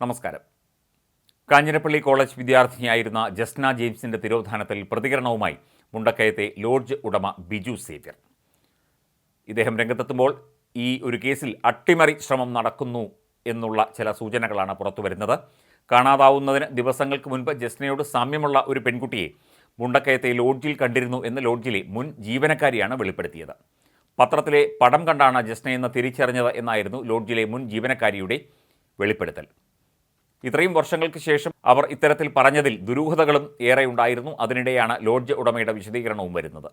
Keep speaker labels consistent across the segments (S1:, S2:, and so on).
S1: നമസ്കാരം. കാഞ്ഞിരപ്പള്ളി കോളേജ് വിദ്യാർത്ഥിനിയായിരുന്ന ജസ്ന ജെയിംസിന്റെ തിരോധാനത്തിൽ പ്രതികരണവുമായി മുണ്ടക്കയത്തെ ലോഡ്ജ് ഉടമ ബിജു സേവ്യർ. ഇദ്ദേഹം രംഗത്തെത്തുമ്പോൾ ഈ ഒരു കേസിൽ അട്ടിമറി ശ്രമം നടക്കുന്നു എന്നുള്ള ചില സൂചനകളാണ് പുറത്തുവരുന്നത് കാണാതാവുന്നതിന് ദിവസങ്ങൾക്ക് മുൻപ് ജസ്നയോട് സാമ്യമുള്ള ഒരു പെൺകുട്ടിയെ മുണ്ടക്കയത്തെ ലോഡ്ജിൽ കണ്ടിരുന്നു എന്ന് ലോഡ്ജിലെ മുൻ ജീവനക്കാരിയാണ് വെളിപ്പെടുത്തിയത്. പത്രത്തിലെ പടം കണ്ടാണ് ജസ്നയെന്ന് തിരിച്ചറിഞ്ഞത് എന്നായിരുന്നു ലോഡ്ജിലെ മുൻ ജീവനക്കാരിയുടെ വെളിപ്പെടുത്തൽ. ഇത്രയും വർഷങ്ങൾക്ക് ശേഷം അവർ ഇത്തരത്തിൽ പറഞ്ഞതിൽ ദുരൂഹതകളും ഏറെ ഉണ്ടായിരുന്നു. അതിനിടെയാണ് ലോഡ്ജ് ഉടമയുടെ വിശദീകരണവും വരുന്നത്.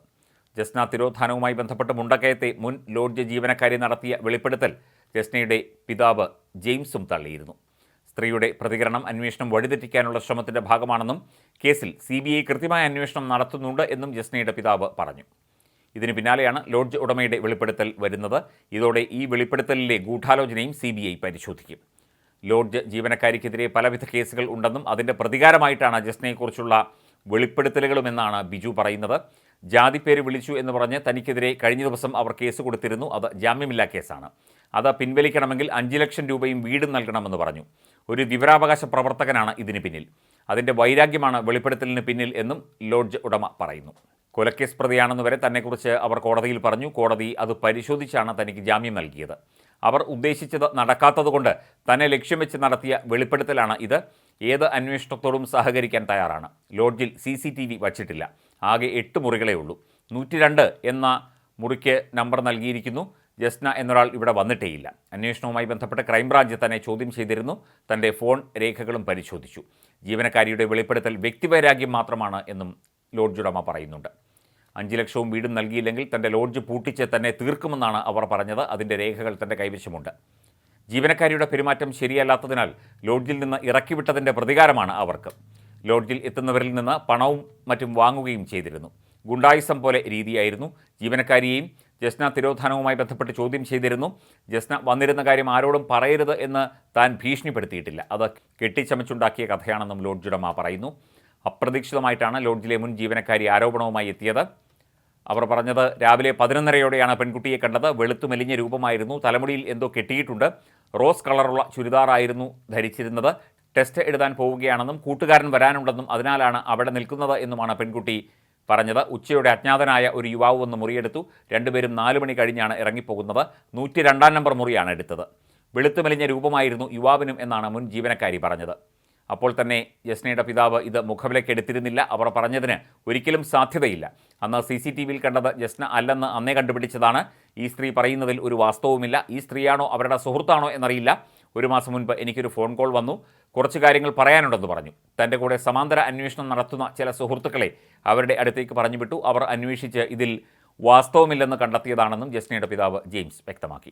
S1: ജസ്ന തിരോധാനവുമായി ബന്ധപ്പെട്ട് മുണ്ടക്കയത്തെ മുൻ ലോഡ്ജ് ജീവനക്കാരി നടത്തിയ വെളിപ്പെടുത്തൽ ജസ്നയുടെ പിതാവ് ജെയിംസും തള്ളിയിരുന്നു. സ്ത്രീയുടെ പ്രതികരണം അന്വേഷണം വഴിതെറ്റിക്കാനുള്ള ശ്രമത്തിന്റെ ഭാഗമാണെന്നും കേസിൽ സി ബി ഐ കൃത്യമായ അന്വേഷണം നടത്തുന്നുണ്ട് എന്നും ജസ്നയുടെ പിതാവ് പറഞ്ഞു. ഇതിന് പിന്നാലെയാണ് ലോഡ്ജ് ഉടമയുടെ വെളിപ്പെടുത്തൽ വരുന്നത്. ഇതോടെ ഈ വെളിപ്പെടുത്തലിലെ ഗൂഢാലോചനയും സി പരിശോധിക്കും. ലോഡ്ജ് ജീവനക്കാരിക്കെതിരെ പലവിധ കേസുകൾ ഉണ്ടെന്നും അതിന്റെ പ്രതികാരമായിട്ടാണ് ജസ്നയെക്കുറിച്ചുള്ള വെളിപ്പെടുത്തലുകളുമെന്നാണ് ബിജു പറയുന്നത്. ജാതിപ്പേര് വിളിച്ചു എന്ന് പറഞ്ഞ് തനിക്കെതിരെ കഴിഞ്ഞ ദിവസം അവർ കേസ് കൊടുത്തിരുന്നു. അത് ജാമ്യമില്ലാ കേസാണ്. അത് പിൻവലിക്കണമെങ്കിൽ അഞ്ച് ലക്ഷം രൂപയും വീടും നൽകണമെന്ന് പറഞ്ഞു. ഒരു വിവരാവകാശ പ്രവർത്തകനാണ് ഇതിന് പിന്നിൽ. അതിന്റെ വൈരാഗ്യമാണ് വെളിപ്പെടുത്തലിന് പിന്നിൽ എന്നും ലോഡ്ജ് ഉടമ പറയുന്നു. കൊലക്കേസ് പ്രതിയാണെന്ന് വരെ തന്നെക്കുറിച്ച് അവർ കോടതിയിൽ പറഞ്ഞു. കോടതി അത് പരിശോധിച്ചാണ് തനിക്ക് ജാമ്യം നൽകിയത്. അവർ ഉദ്ദേശിച്ചത് നടക്കാത്തതുകൊണ്ട് തന്നെ ലക്ഷ്യം വെച്ച് നടത്തിയ വെളിപ്പെടുത്തലാണ് ഇത്. ഏത് അന്വേഷണത്തോടും സഹകരിക്കാൻ തയ്യാറാണ്. ലോഡ്ജിൽ സി സി ടി വി വച്ചിട്ടില്ല. ആകെ എട്ട് മുറികളേ ഉള്ളൂ. നൂറ്റി രണ്ട് എന്ന മുറിക്ക് നമ്പർ നൽകിയിരിക്കുന്നു. ജസ്ന എന്നൊരാൾ ഇവിടെ വന്നിട്ടേയില്ല. അന്വേഷണവുമായി ബന്ധപ്പെട്ട് ക്രൈംബ്രാഞ്ച് തന്നെ ചോദ്യം ചെയ്തിരുന്നു. തന്റെ ഫോൺ രേഖകളും പരിശോധിച്ചു. ജീവനക്കാരിയുടെ വെളിപ്പെടുത്തൽ വ്യക്തിവൈരാഗ്യം മാത്രമാണ് എന്നും ലോഡ്ജുടമ പറയുന്നുണ്ട്. അഞ്ച് ലക്ഷവും വീടും നൽകിയില്ലെങ്കിൽ തന്റെ ലോഡ്ജ് പൂട്ടിച്ച് തന്നെ തീർക്കുമെന്നാണ് അവർ പറഞ്ഞത്. അതിന്റെ രേഖകൾ തന്റെ കൈവശമുണ്ട്. ജീവനക്കാരിയുടെ പെരുമാറ്റം ശരിയല്ലാത്തതിനാൽ ലോഡ്ജിൽ നിന്ന് ഇറക്കിവിട്ടതിന്റെ പ്രതികാരമാണ് അവർക്ക്. ലോഡ്ജിൽ എത്തുന്നവരിൽ നിന്ന് പണവും മറ്റും വാങ്ങുകയും ചെയ്തിരുന്നു. ഗുണ്ടായിസം പോലെ രീതിയായിരുന്നു ജീവനക്കാരിയെയും. ജസ്ന തിരോധാനവുമായി ബന്ധപ്പെട്ട് ചോദ്യം ചെയ്തിരുന്നു. ജസ്ന വന്നിരുന്ന കാര്യം ആരോടും പറയരുത് എന്ന് താൻ ഭീഷണിപ്പെടുത്തിയിട്ടില്ല. അത് കെട്ടിച്ചമച്ചുണ്ടാക്കിയ കഥയാണെന്നും ലോഡ്ജുടമ പറയുന്നു. അപ്രതീക്ഷിതമായിട്ടാണ് ലോഡ്ജിലെ മുൻ ജീവനക്കാരി ആരോപണവുമായി എത്തിയത്. അവർ പറഞ്ഞത് രാവിലെ പതിനൊന്നരയോടെയാണ് പെൺകുട്ടിയെ കണ്ടത്. വെളുത്തു മെലിഞ്ഞ രൂപമായിരുന്നു. തലമുടിയിൽ എന്തോ കെട്ടിയിട്ടുണ്ട്. റോസ് കളറുള്ള ചുരിദാറായിരുന്നു ധരിച്ചിരുന്നത്. ടെസ്റ്റ് എഴുതാൻ പോവുകയാണെന്നും കൂട്ടുകാരൻ വരാനുണ്ടെന്നും അതിനാലാണ് അവിടെ നിൽക്കുന്നത് എന്നുമാണ് പെൺകുട്ടി പറഞ്ഞത്. ഉച്ചയോടെ അജ്ഞാതനായ ഒരു യുവാവ് വന്ന് മുറിയെടുത്തു. രണ്ടുപേരും നാലു മണി കഴിഞ്ഞാണ് ഇറങ്ങിപ്പോകുന്നത്. നൂറ്റി രണ്ടാം നമ്പർ മുറിയാണ് എടുത്തത്. വെളുത്തു മെലിഞ്ഞ രൂപമായിരുന്നു യുവാവിനും എന്നാണ് മുൻ ജീവനക്കാരി പറഞ്ഞത്. അപ്പോൾ തന്നെ ജസ്നയുടെ പിതാവ് ഇത് മുഖവിലേക്ക് എടുത്തിരുന്നില്ല. അവർ പറഞ്ഞതിന് ഒരിക്കലും സാധ്യതയില്ല. അന്ന് സി സി ടി വിയിൽ കണ്ടത് ജസ്ന അല്ലെന്ന് അന്നേ കണ്ടുപിടിച്ചതാണ്. ഈ സ്ത്രീ പറയുന്നതിൽ ഒരു വാസ്തവുമില്ല. ഈ സ്ത്രീയാണോ അവരുടെ സുഹൃത്താണോ എന്നറിയില്ല. ഒരു മാസം മുൻപ് എനിക്കൊരു ഫോൺ കോൾ വന്നു. കുറച്ച് കാര്യങ്ങൾ പറയാനുണ്ടെന്ന് പറഞ്ഞു. തന്റെ കൂടെ സമാന്തര അന്വേഷണം നടത്തുന്ന ചില സുഹൃത്തുക്കളെ അവരുടെ അടുത്തേക്ക് പറഞ്ഞു വിട്ടു അവർ അന്വേഷിച്ച് ഇതിൽ വാസ്തവമില്ലെന്ന് കണ്ടെത്തിയതാണെന്നും ജസ്നയുടെ പിതാവ് ജെയിംസ് വ്യക്തമാക്കി.